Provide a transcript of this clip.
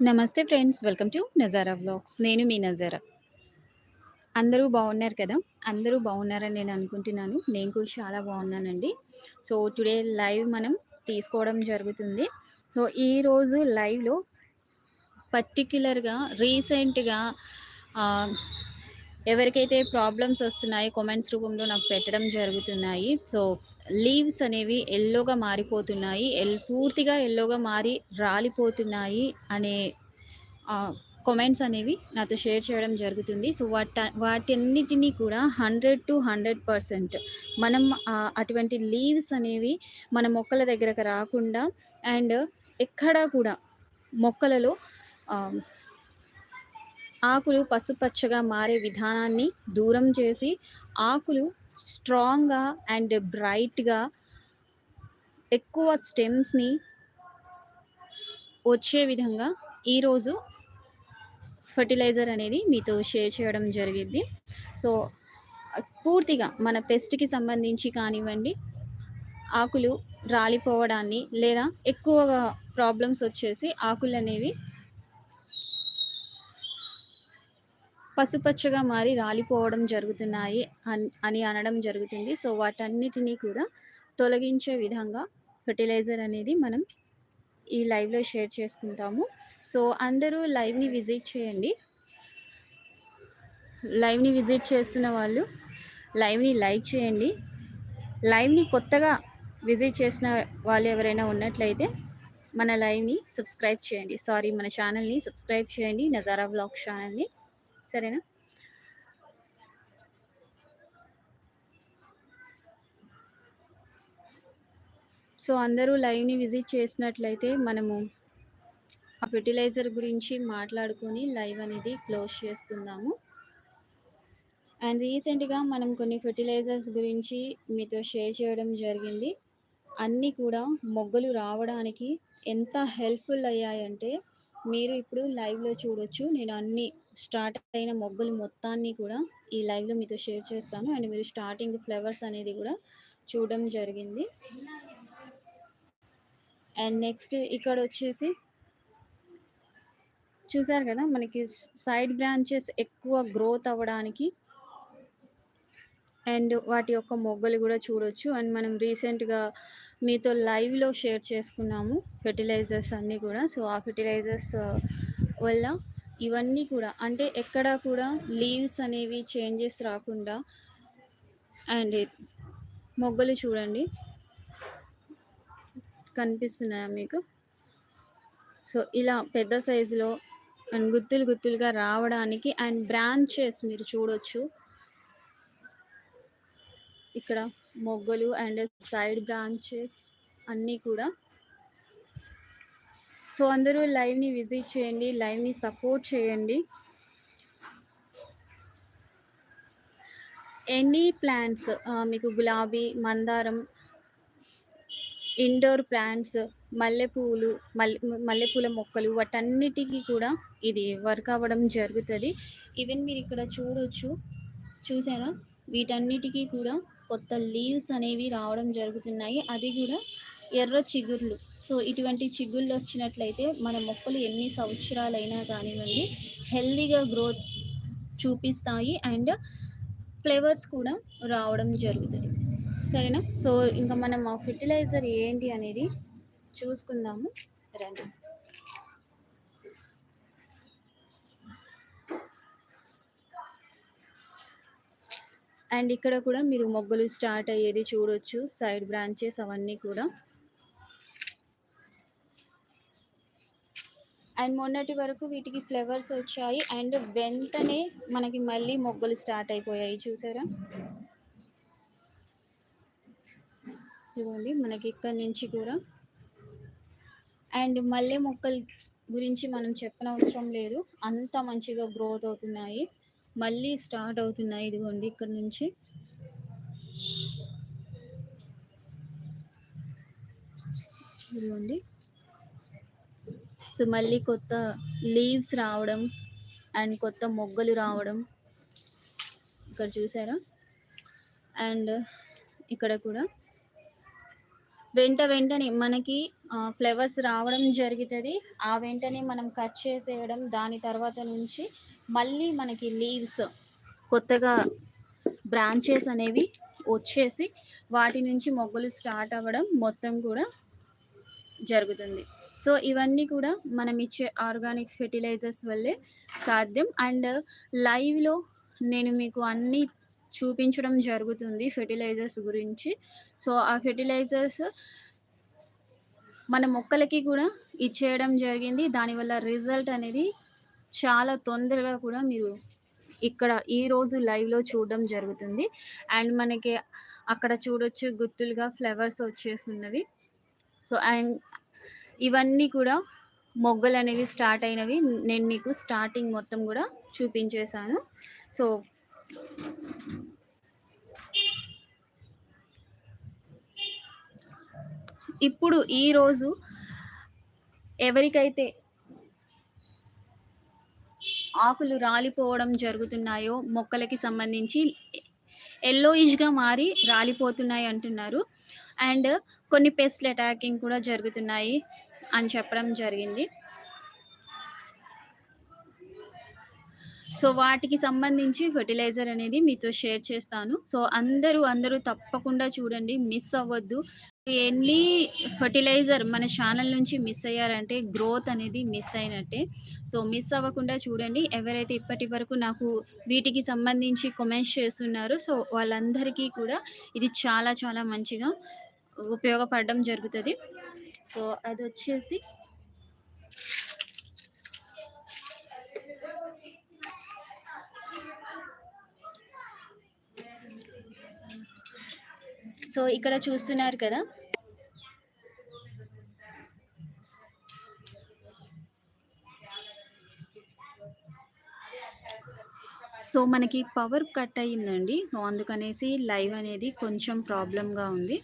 నమస్తే friends. Welcome to Nazara vlogs. నేను మీ నజారా. అందరూ బాగున్నారు కదా! అందరూ బాగున్నారని నేను అనుకుంటున్నాను. నేను కూడా చాలా బాగున్నానండి. సో, టుడే లైవ్ మనం తీసుకోవడం జరుగుతుంది. సో, ఈరోజు లైవ్‌లో పర్టిక్యులర్‌గా రీసెంట్‌గా ఎవరికైతే ప్రాబ్లమ్స్ వస్తున్నాయో కామెంట్స్ రూపంలో నాకు పెట్టడం జరుగుతున్నాయి. సో, లీవ్స్ అనేవి ఎల్లోగా మారిపోతున్నాయి. ఎల్ పూర్తిగా ఎల్లోగా మారి రాలిపోతున్నాయి అనే కామెంట్స్ అనేవి నాతో షేర్ చేయడం జరుగుతుంది. సో, వాట వాటన్నిటినీ కూడా 100-100% మనం అటువంటి లీవ్స్ అనేవి మన మొక్కల దగ్గరకు రాకుండా అండ్ ఎక్కడా కూడా మొక్కలలో ఆకులు పసుపచ్చగా మారే విధానాన్ని దూరం చేసి, ఆకులు స్ట్రాంగ్‌గా అండ్ బ్రైట్‌గా ఎక్కువ స్టెమ్స్‌ని వచ్చే విధంగా ఈరోజు ఫెర్టిలైజర్ అనేది మీతో షేర్ చేయడం జరిగింది. సో, పూర్తిగా మన పెస్ట్‌కి సంబంధించి కానివ్వండి, ఆకులు రాలిపోవడాన్ని లేదా ఎక్కువగా ప్రాబ్లమ్స్ వచ్చేసి ఆకులనేవి పసుపచ్చగా మారి రాలిపోవడం జరుగుతున్నాయి అన్ అని అనడం జరుగుతుంది. సో, వాటన్నిటిని కూడా తొలగించే విధంగా ఫెర్టిలైజర్ అనేది మనం ఈ లైవ్‌లో షేర్ చేసుకుంటాము. సో, అందరూ లైవ్‌ని విజిట్ చేయండి. లైవ్‌ని విజిట్ చేస్తున్న వాళ్ళు లైవ్‌ని లైక్ చేయండి. లైవ్‌ని కొత్తగా విజిట్ చేసిన వాళ్ళు ఎవరైనా ఉన్నట్లయితే మన లైవ్‌ని సబ్స్క్రైబ్ చేయండి. సారీ మన ఛానెల్‌ని సబ్స్క్రైబ్ చేయండి. నజారా బ్లాగ్ ఛానల్ని సరేనా? సో, అందరూ లైవ్‌ని విజిట్ చేసినట్లయితే మనము ఆ ఫెర్టిలైజర్ గురించి మాట్లాడుకొని లైవ్ అనేది క్లోజ్ చేసుకుందాము. అండ్ రీసెంట్‌గా మనం కొన్ని ఫెర్టిలైజర్స్ గురించి మీతో షేర్ చేయడం జరిగింది. అన్నీ కూడా మొగ్గలు రావడానికి ఎంత హెల్ప్‌ఫుల్ అయ్యాయంటే, మీరు ఇప్పుడు లైవ్‌లో చూడొచ్చు. నేను అన్ని స్టార్ట్ అయిన మొగ్గలు మొత్తాన్ని కూడా ఈ లైవ్‌లో మీతో షేర్ చేస్తాను. అండ్ మీరు స్టార్టింగ్ ఫ్లవర్స్ అనేది కూడా చూడడం జరిగింది. అండ్ నెక్స్ట్ ఇక్కడ వచ్చేసి చూసారు కదా! మనకి సైడ్ బ్రాంచెస్ ఎక్కువ గ్రోత్ అవ్వడానికి అండ్ వాటి యొక్క మొగ్గలు కూడా చూడొచ్చు. అండ్ మనం రీసెంట్‌గా మీతో లైవ్‌లో షేర్ చేసుకున్నాము ఫెర్టిలైజర్స్ అన్నీ కూడా. సో, ఆ ఫెర్టిలైజర్స్ వల్ల ఇవన్నీ కూడా అంటే ఎక్కడా కూడా లీవ్స్ అనేవి చేంజెస్ రాకుండా అండ్ మొగ్గలు చూడండి. కనిపిస్తున్నాయా మీకు? సో, ఇలా పెద్ద సైజులో అండ్ గుత్తులు గుత్తులుగా రావడానికి అండ్ బ్రాంచెస్ మీరు చూడొచ్చు. ఇక్కడ మొగ్గలు అండ్ సైడ్ బ్రాంచెస్ అన్నీ కూడా. సో, అందరూ లైవ్‌ని విజిట్ చేయండి. లైవ్‌ని సపోర్ట్ చేయండి. ఎనీ ప్లాంట్స్ మీకు గులాబీ, మందారం ఇండోర్ ప్లాంట్స్, మల్లెపూలు, మల్లె మల్లెపూల మొక్కలు వాటన్నిటికీ కూడా ఇది వర్క్ అవ్వడం జరుగుతుంది ఈవెన్ మీరు ఇక్కడ చూడొచ్చు. చూసారా? వీటన్నిటికీ కూడా కొత్త లీవ్స్ అనేవి రావడం జరుగుతున్నాయి. అది కూడా ఎర్ర చిగుర్లు. సో, ఇటువంటి చిగుళ్ళు వచ్చినట్లయితే మన మొక్కలు ఎన్ని సంవత్సరాలైనా కానివ్వండి హెల్తీగా గ్రోత్ చూపిస్తాయి. అండ్ ఫ్లేవర్స్ కూడా రావడం జరుగుతుంది సరేనా? సో, ఇంకా మనం ఆ ఫెర్టిలైజర్ ఏంటి అనేది చూసుకుందాము రండి. అండ్ ఇక్కడ కూడా మీరు మొగ్గలు స్టార్ట్ అయ్యేది చూడొచ్చు. సైడ్ బ్రాంచెస్ అవన్నీ కూడా. అండ్ మొన్నటి వరకు వీటికి ఫ్లవర్స్ వచ్చాయి. అండ్ వెంటనే మనకి మళ్ళీ మొగ్గలు స్టార్ట్ అయిపోయాయి చూసారా? ఇదిగోండి మనకి ఇక్కడ నుంచి కూడా అండ్ మల్లె మొక్కల గురించి మనం చెప్పనవసరం లేదు. అంత మంచిగా గ్రోత్ అవుతున్నాయి. మళ్ళీ స్టార్ట్ అవుతున్నాయి. ఇదిగోండి ఇక్కడ నుంచి. ఇదిగోండి. సో, మళ్ళీ కొత్త లీవ్స్ రావడం అండ్ కొత్త మొగ్గలు రావడం. ఇక్కడ చూసారా? అండ్ ఇక్కడ కూడా వెంట వెంటనే మనకి ఫ్లవర్స్ రావడం జరుగుతుంది ఆ వెంటనే మనం కట్ చేసేయడం. దాని తర్వాత నుంచి మళ్ళీ మనకి లీవ్స్ కొత్తగా బ్రాంచెస్ అనేవి వచ్చేసి వాటి నుంచి మొగ్గలు స్టార్ట్ అవ్వడం మొత్తం కూడా జరుగుతుంది. సో, ఇవన్నీ కూడా మనం ఇచ్చే ఆర్గానిక్ ఫెర్టిలైజర్స్ వల్లే సాధ్యం. అండ్ లైవ్‌లో నేను మీకు అన్నీ చూపించడం జరుగుతుంది ఫెర్టిలైజర్స్ గురించి. సో, ఆ ఫెర్టిలైజర్స్ మన మొక్కలకి కూడా ఇచ్చేయడం జరిగింది. దానివల్ల రిజల్ట్ అనేది చాలా తొందరగా కూడా మీరు ఇక్కడ ఈ రోజు లైవ్‌లో చూడడం జరుగుతుంది. అండ్ మనకి అక్కడ చూడొచ్చు గుత్తులుగా ఫ్లవర్స్ వచ్చేస్తున్నవి సో, అండ్ ఇవన్నీ కూడా మొగ్గలు అనేవి స్టార్ట్ అయినవి. నేను మీకు స్టార్టింగ్ మొత్తం కూడా చూపించేశాను సో ఇప్పుడు ఈరోజు ఎవరికైతే ఆకులు రాలిపోవడం జరుగుతున్నాయో మొక్కలకి సంబంధించి ఎల్లోయిష్గా మారి రాలిపోతున్నాయి అంటున్నారు. అండ్ కొన్ని పెస్ట్ అటాకింగ్ కూడా జరుగుతున్నాయి అని చెప్పడం జరిగింది. సో, వాటికి సంబంధించి ఫెర్టిలైజర్ అనేది మీతో షేర్ చేస్తాను. సో, అందరూ, అందరూ తప్పకుండా చూడండి. మిస్ అవ్వద్దు. ఎన్ని ఫెర్టిలైజర్ మన ఛానల్ నుంచి మిస్ అయ్యారంటే గ్రోత్ అనేది మిస్ అయినట్టే. సో, మిస్ అవ్వకుండా చూడండి. ఎవరైతే ఇప్పటి వరకు నాకు వీటికి సంబంధించి కమెంట్స్ చేస్తున్నారో సో, వాళ్ళందరికీ కూడా ఇది చాలా చాలా మంచిగా ఉపయోగపడడం జరుగుతుంది సో, అది వచ్చేసి సో, ఇక్కడ చూస్తున్నారు కదా! సో, మనకి పవర్ కట్ అయిందండి. సో, అందుకనేసి లైవ్ అనేది కొంచెం ప్రాబ్లమ్‌గా ఉంది.